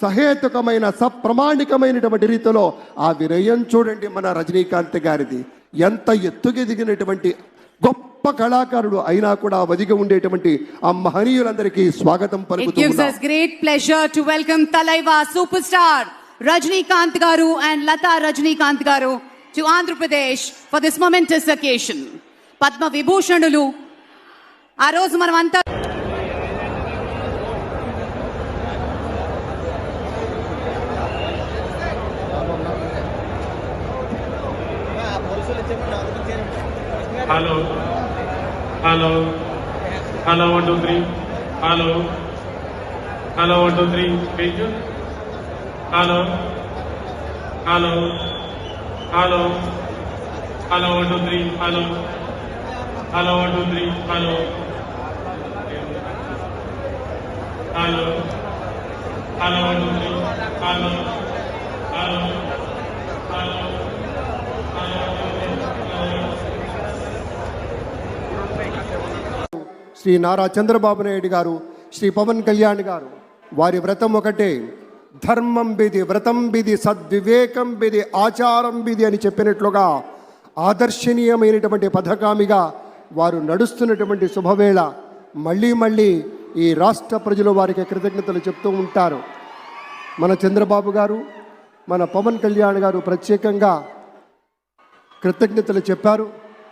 సహేతుకమైన సప్రమాణికమైనటువంటి రీతిలో ఆ వినయం చూడండి మన రజనీకాంత్ గారిది. ఎంత ఎత్తుకి దిగినటువంటి గొప్ప కళాకారుడు అయినా కూడా వదిగి ఉండేటువంటి ఆ మహనీయులందరికీ స్వాగతం పలుకుతూ రజనీకాంత్ గారు అండ్ లతా రజనీకాంత్ గారు to Andhra Pradesh for this momentous occasion Padma విభూషణులు ఆ రోజు మనం అంతా hello hello hello one two three hello hello one two three speech hello hello hello hello one two three hello hello one two three hello hello hello one two three hello hello Shri Nara Chandrababu Naidu గారు శ్రీ పవన్ కళ్యాణ్ గారు వారి వ్రతం ఒకటే. ధర్మం బిది వ్రతం బిది సద్వివేకం బిది ఆచారం బిది అని చెప్పినట్లుగా ఆదర్శనీయమైనటువంటి పథకామిగా వారు నడుస్తున్నటువంటి శుభవేళ మళ్ళీ మళ్ళీ ఈ రాష్ట్ర ప్రజలు వారికి కృతజ్ఞతలు చెప్తూ ఉంటారు. మన చంద్రబాబు గారు మన పవన్ కళ్యాణ్ గారు ప్రత్యేకంగా కృతజ్ఞతలు చెప్పారు.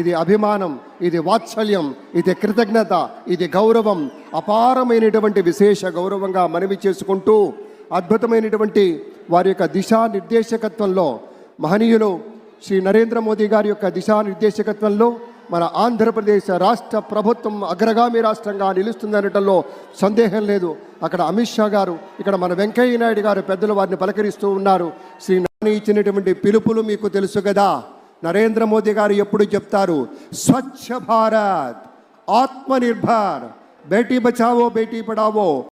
ఇది అభిమానం ఇది వాత్సల్యం ఇది కృతజ్ఞత ఇది గౌరవం. అపారమైనటువంటి విశేష గౌరవంగా మనవి చేసుకుంటూ అద్భుతమైనటువంటి వారి యొక్క దిశానిర్దేశకత్వంలో మహనీయులు శ్రీ నరేంద్ర మోదీ గారి యొక్క దిశానిర్దేశకత్వంలో మన ఆంధ్రప్రదేశ్ రాష్ట్ర ప్రభుత్వం అగ్రగామి రాష్ట్రంగా నిలుస్తుందనటంలో సందేహం లేదు. అక్కడ అమిత్ షా గారు ఇక్కడ మన వెంకయ్య నాయుడు గారు పెద్దలు వారిని పలకరిస్తూ ఉన్నారు. శ్రీ నాని ఇచ్చినటువంటి పిలుపులు మీకు తెలుసు కదా. నరేంద్ర మోదీ గారు ఎప్పుడు చెప్తారు? స్వచ్ఛ భారత్ ఆత్మనిర్భర్. బేటీ బచావో బేటీ పడావో